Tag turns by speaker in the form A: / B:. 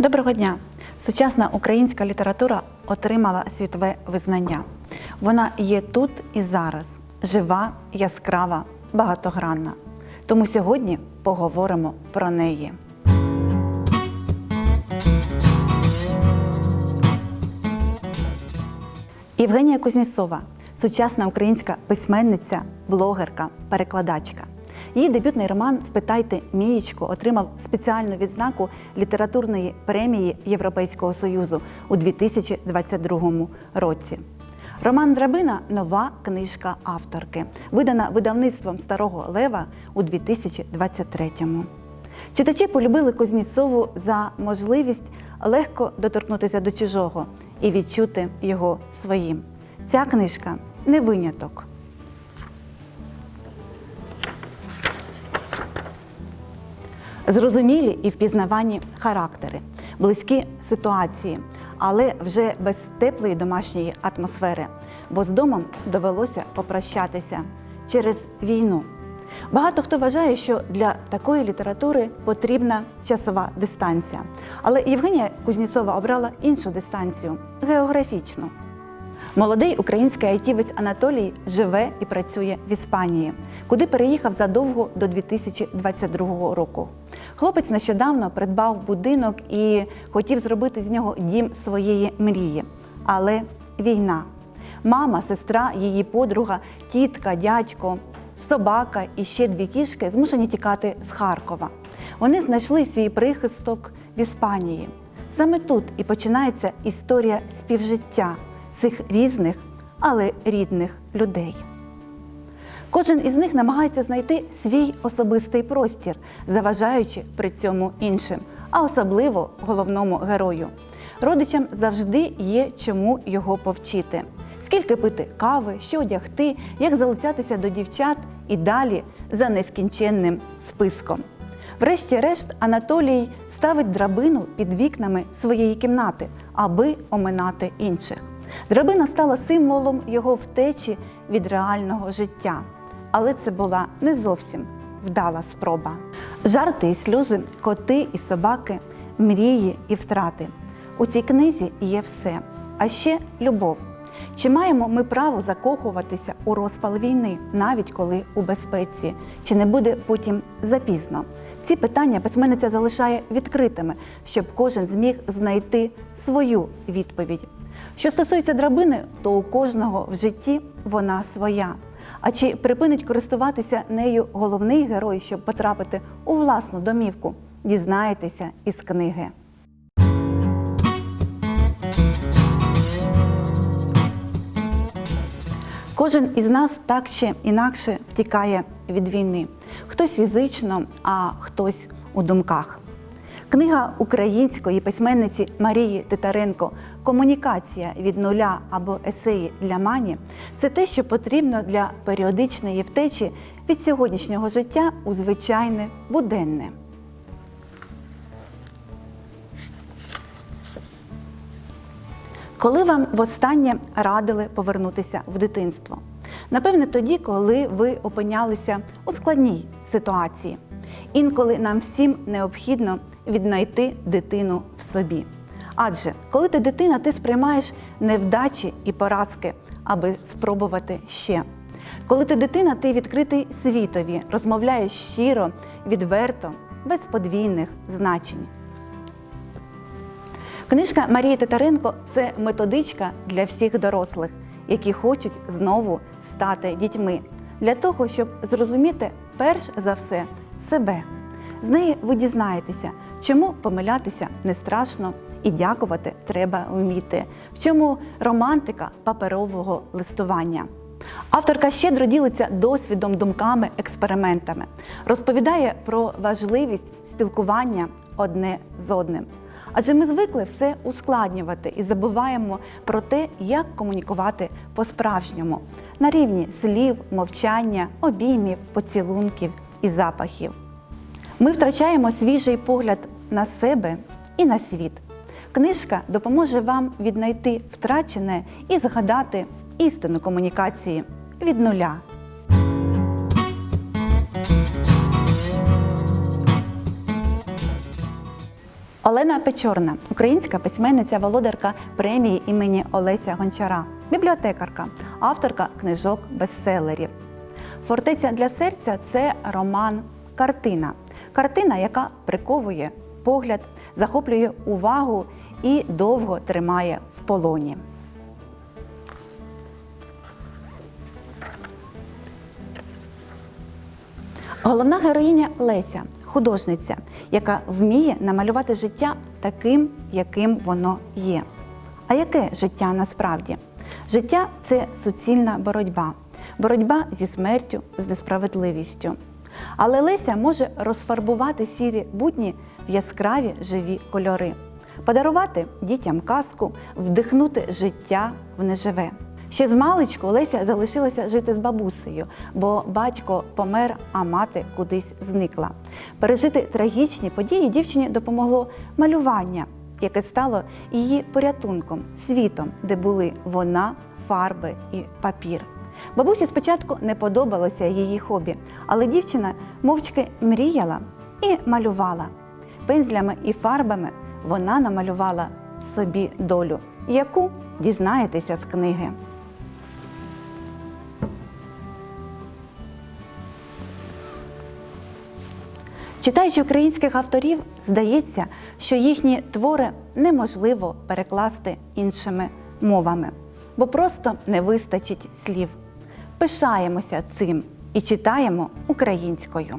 A: Доброго дня! Сучасна українська література отримала світове визнання. Вона є тут і зараз, жива, яскрава, багатогранна. Тому сьогодні поговоримо про неї. Євгенія Кузнєцова сучасна українська письменниця, блогерка, перекладачка. Її дебютний роман Спитайте Мієчку отримав спеціальну відзнаку літературної премії Європейського Союзу у 2022 році. Роман Драбина нова книжка авторки, видана видавництвом Старого Лева у 2023-му. Читачі полюбили Кузнєцову за можливість легко доторкнутися до чужого і відчути його своїм. Ця книжка не виняток. Зрозумілі і впізнавані характери, близькі ситуації, але вже без теплої домашньої атмосфери, бо з домом довелося попрощатися через війну. Багато хто вважає, що для такої літератури потрібна часова дистанція. Але Євгенія Кузнєцова обрала іншу дистанцію географічну. Молодий український айтівець Анатолій живе і працює в Іспанії, куди переїхав задовго до 2022 року. Хлопець нещодавно придбав будинок і хотів зробити з нього дім своєї мрії. Але війна. Мама, сестра, її подруга, тітка, дядько, собака і ще дві кішки змушені тікати з Харкова. Вони знайшли свій прихисток в Іспанії. Саме тут і починається історія співжиття цих різних, але рідних людей. Кожен із них намагається знайти свій особистий простір, заважаючи при цьому іншим, а особливо головному герою. Родичам завжди є чому його повчити. Скільки пити кави, що одягти, як залицятися до дівчат і далі за нескінченним списком. Врешті-решт, Анатолій ставить драбину під вікнами своєї кімнати, аби оминати інших. Драбина стала символом його втечі від реального життя. Але це була не зовсім вдала спроба. Жарти і сльози, коти і собаки, мрії і втрати. У цій книзі є все, а ще любов. Чи маємо ми право закохуватися у розпал війни, навіть коли у безпеці? Чи не буде потім запізно? Ці питання письменниця залишає відкритими, щоб кожен зміг знайти свою відповідь. Що стосується драбини, то у кожного в житті вона своя. А чи припинить користуватися нею головний герой, щоб потрапити у власну домівку? Дізнаєтеся із книги. Кожен із нас так чи інакше втікає від війни. Хтось фізично, а хтось у думках. Книга української письменниці Марії Титаренко Комунікація від нуля або есеї для мані це те, що потрібно для періодичної втечі від сьогоднішнього життя у звичайне буденне. Коли вам востаннє радили повернутися в дитинство? Напевне, тоді, коли ви опинялися у складній ситуації. Інколи нам всім необхідно віднайти дитину в собі. Адже коли ти дитина, ти сприймаєш невдачі і поразки, аби спробувати ще. Коли ти дитина, ти відкритий світові, розмовляєш щиро, відверто, без подвійних значень. Книжка Марії Титаренко це методичка для всіх дорослих, які хочуть знову стати дітьми, для того, щоб зрозуміти перш за все себе. З неї ви дізнаєтеся, чому помилятися не страшно і дякувати треба вміти, в чому романтика паперового листування. Авторка щедро ділиться досвідом, думками, експериментами, розповідає про важливість спілкування одне з одним. Адже ми звикли все ускладнювати і забуваємо про те, як комунікувати по-справжньому на рівні слів, мовчання, обіймів, поцілунків і запахів. Ми втрачаємо свіжий погляд на себе і на світ. Книжка допоможе вам віднайти втрачене і згадати істину комунікації від нуля. Олена Печорна, українська письменниця, володарка премії імені Олеся Гончара, бібліотекарка, авторка книжок бестселерів. Фортеця для серця це роман картина. Картина, яка приковує погляд, захоплює увагу і довго тримає в полоні. Головна героїня Леся, художниця, яка вміє намалювати життя таким, яким воно є. А яке життя насправді? Життя це суцільна боротьба, боротьба зі смертю, з несправедливістю. Але Леся може розфарбувати сірі будні в яскраві живі кольори, подарувати дітям казку, вдихнути життя в неживе. Ще з маличку Леся залишилася жити з бабусею, бо батько помер, а мати кудись зникла. Пережити трагічні події дівчині допомогло малювання, яке стало її порятунком, світом, де були вона, фарби і папір. Бабусі спочатку не подобалося її хобі, але дівчина мовчки мріяла і малювала. Пензлями і фарбами вона намалювала собі долю, яку дізнаєтеся з книги. Читаючи українських авторів, здається, що їхні твори неможливо перекласти іншими мовами, бо просто не вистачить слів. Пишаємося цим і читаємо українською.